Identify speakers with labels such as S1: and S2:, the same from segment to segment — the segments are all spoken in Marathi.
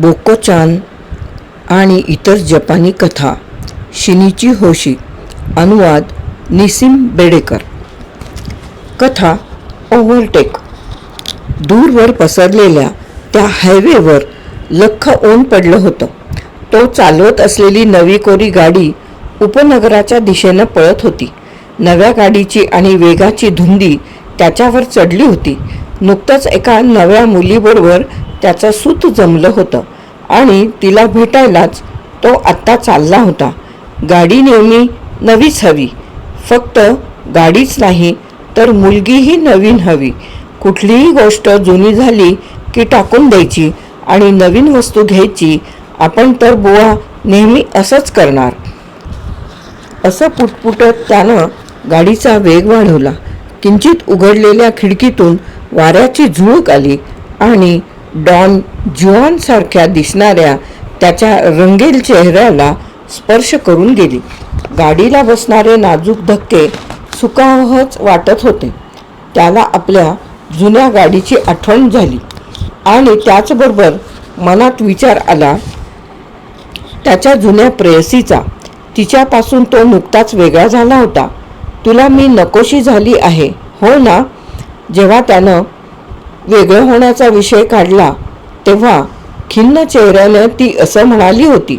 S1: बोकोचान आणि इतर जपानी कथा शिनीची होशी अनुवाद निसिम बेडेकर. कथा ओव्हरटेक. दूरवर पसरलेल्या त्या हायवेवर लख्ख ओन पडलं होतं. तो चालवत असलेली नवी कोरी गाडी उपनगराच्या दिशेनं पळत होती. नव्या गाडीची आणि वेगाची धुंदी त्याच्यावर चढली होती. नुकतंच एका नव्या मुलीबरोबर त्याचं सूत जमलं होतं आणि तिला भेटायलाच तो आत्ता चालला होता. गाडी नेहमी नवीच हवी. फक्त गाडीच नाही तर मुलगीही नवीन हवी. कुठलीही गोष्ट जुनी झाली की टाकून द्यायची आणि नवीन वस्तू घ्यायची आपण तर बुवा नेहमी असंच करणार. असं पुटपुटत त्यानं गाडीचा वेग वाढवला. किंचित उघडलेल्या खिडकीतून वाऱ्याची झुळूक आली आणि डॉन जुआनसारख्या दिसणाऱ्या त्याच्या रंगेल चेहऱ्याला स्पर्श करून गेली. गाडीला बसणारे नाजूक धक्के सुखावहच वाटत होते. त्याला आपल्या जुन्या गाडीची आठवण झाली आणि त्याचबरोबर मनात विचार आला त्याच्या जुन्या प्रेयसीचा. तिच्यापासून तो नुकताच वेगळा झाला होता. तुला मी नकोशी झाली आहे हो ना? जेव्हा त्यानं वेगळं होण्याचा विषय काढला तेव्हा खिन्न चेहऱ्यानं ती असं म्हणाली होती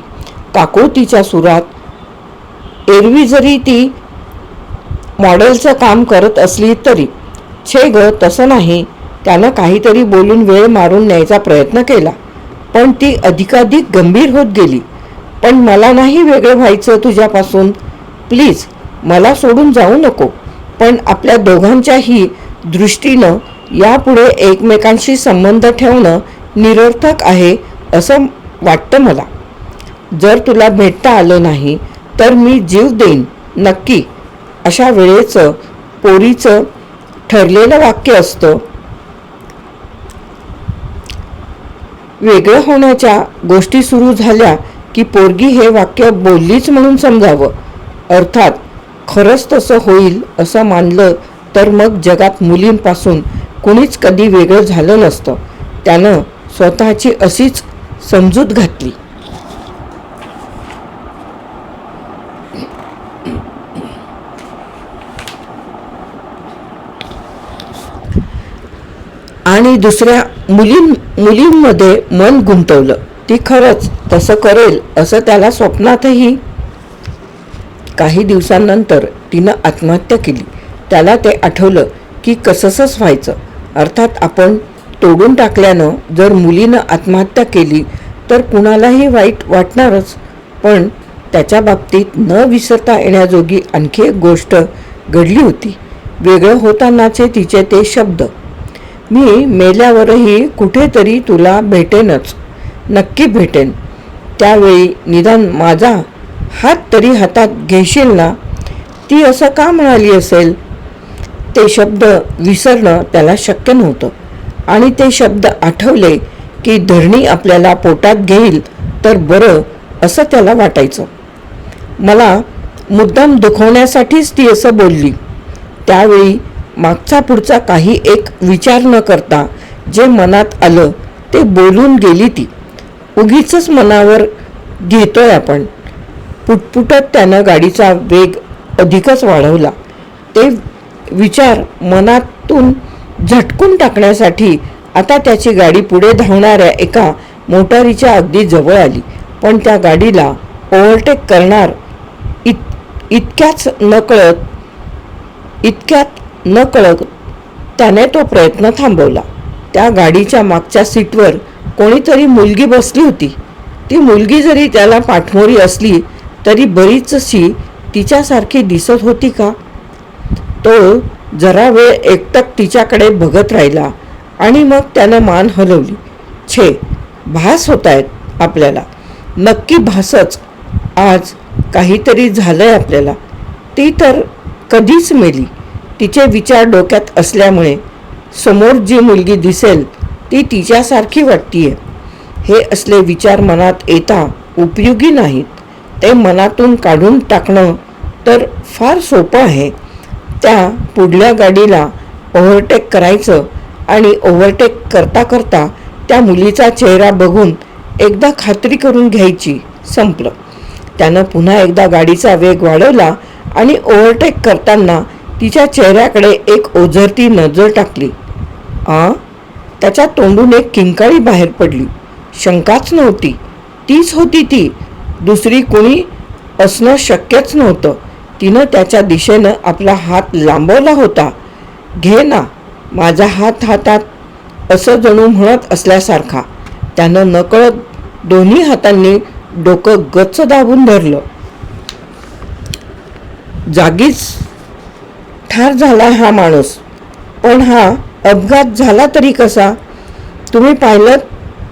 S1: काकोतीच्या सुरात एरवी जरी ती मॉडेलचं काम करत असली तरी छे ग तसं नाही. त्यानं काहीतरी बोलून वेळ मारून न्यायचा प्रयत्न केला पण ती अधिकाधिक गंभीर होत गेली. पण मला नाही वेगळं व्हायचं तुझ्यापासून. प्लीज मला सोडून जाऊ नको. पण आपल्या दोघांच्याही दृष्टीनं यापुढे एकमेकांशी संबंध ठेवणं निरर्थक आहे असं वाटतं मला. जर तुला भेटता आलं नाही तर मी जीव देईन नक्की. अशा वेळेचं पोरीचं ठरलेलं वाक्य असतं. वेगळं होण्याच्या गोष्टी सुरू झाल्या की पोरगी हे वाक्य बोललीच म्हणून समजावं. अर्थात खरंच तसं होईल असं मानलं तर मग जगात मुलींपासून कुणीच कधी वेगळं झालं नसतं. त्यानं स्वतःची अशीच समजूत घातली. आणि दुसऱ्या मुलीं मुलींमध्ये मन गुंतवलं. ती खरंच तसं करेल असं त्याला स्वप्नातही काही दिवसांनंतर तिनं आत्महत्या केली. त्याला ते आठवलं की कसंसंच व्हायचं. अर्थात आपण तोडून टाकल्यानं जर मुलीनं आत्महत्या केली तर कुणालाही वाईट वाटणारच. पण त्याच्या बाबतीत न विसरता येण्याजोगी आणखी एक गोष्ट घडली होती. वेगळं होतानाचे तिचे ते शब्द. मी मेल्यावरही कुठेतरी तुला भेटेनच. नक्की भेटेन. त्यावेळी निदान माझा हात तरी हातात घेशील ना? ती असं का म्हणाली असेल? ते शब्द विसरणं त्याला शक्य नव्हतं. आणि ते शब्द आठवले की धरणी आपल्याला पोटात घेईल तर बरं असं त्याला वाटायचं. मला मुद्दाम दुखवण्यासाठीच ती असं बोलली. त्यावेळी मागचा पुढचा काही एक विचार न करता जे मनात आलं ते बोलून गेली ती. उगीच मनावर घेतोय आपण. पुटपुटत त्यानं गाडीचा वेग अधिकच वाढवला. ते विचार मनातून झटकून टाकण्यासाठी आता त्याची गाडी पुढे धावणाऱ्या एका मोटारीच्या अगदी जवळ आली. पण त्या गाडीला ओव्हरटेक करणार इत इतक्याच नकळत इतक्यात नकळत त्याने तो प्रयत्न थांबवला. त्या गाडीच्या मागच्या सीटवर कोणीतरी मुलगी बसली होती. ती मुलगी जरी त्याला पाठमोरी असली तरी बरीचशी तिच्यासारखी दिसत होती का? तो जरा वेळ एकटक तिच्याकडे बघत राहिला आणि मग त्यानं मान हलवली. छे भास होत आहेत आपल्याला. नक्की भासच. आज काहीतरी झालंय आपल्याला. ती तर कधीच मेली. तिचे विचार डोक्यात असल्यामुळे समोर जी मुलगी दिसेल ती तिच्यासारखी वाटतीये. हे असले विचार मनात येता उपयोगी नाहीत. ते मनातून काढून टाकणं तर फार सोपं आहे. त्या पुढल्या गाडीला ओव्हरटेक करायचं आणि ओव्हरटेक करता करता त्या मुलीचा चेहरा बघून एकदा खात्री करून घ्यायची संपलं. त्यानं पुन्हा एकदा गाडीचा वेग वाढवला आणि ओव्हरटेक करताना तिच्या चेहऱ्याकडे एक ओझरती नजर टाकली. आ? त्याच्या तोंडून एक किंकाळी बाहेर पडली. शंकाच नव्हती. तीच होती ती. दुसरी कोणी असणं शक्यच नव्हतं. तिनं त्याच्या दिशेनं आपला हात लांबवला होता. घे ना माझा हात हातात असं जणू म्हणत असल्यासारखा. त्यानं नकळत दोन्ही हातांनी डोकं गच्च दाबून धरलं. जागीच ठार झाला हा माणूस. पण हा अपघात झाला तरी कसा? तुम्ही पाहिलं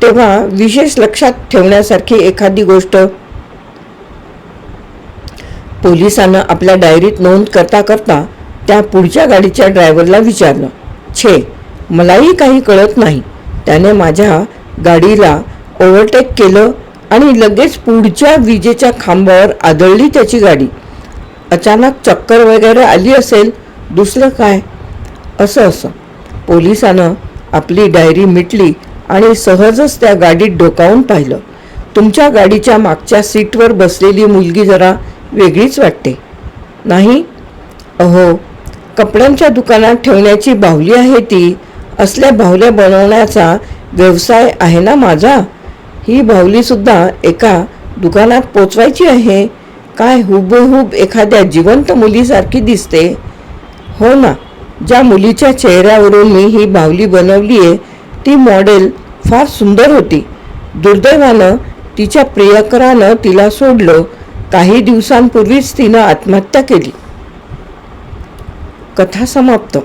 S1: तेव्हा विशेष लक्षात ठेवण्यासारखी एखादी गोष्ट पोलिसानं आपल्या डायरीत नोंद करता करता त्या पुढच्या गाडीच्या ड्रायव्हरला विचारलं छे मलाही काही कळत नाही. त्याने माझ्या गाडीला ओव्हरटेक केलं आणि लगेच पुढच्या विजेच्या खांबावर आदळली त्याची गाडी. अचानक चक्कर वगैरे आली असेल दुसरं काय? असं असं. पोलिसानं आपली डायरी मिटली आणि सहजच त्या गाडीत डोकावून पाहिलं. तुमच्या गाडीच्या मागच्या सीटवर बसलेली मुलगी जरा वेगळीच वाटते. नाही? अहो कपड्यांच्या दुकानात ठेवण्याची बाहुली आहे ती असल्या बाहुल्या बनवण्याचा व्यवसाय आहे ना माझा? ही बाहुलीसुद्धा एका दुकानात पोचवायची आहे? काय हुबेहूब एखाद्या जिवंत मुलीसारखी दिसते? हो ना ज्या मुलीच्या चेहऱ्यावरून मी ही बाहुली बनवली आहे ती मॉडेल फार सुंदर होती. दुर्दैवानं तिच्या प्रियकरानं तिला सोडलं. काही दिवसांपूर्वीच तिनं आत्महत्या केली. कथा समाप्त.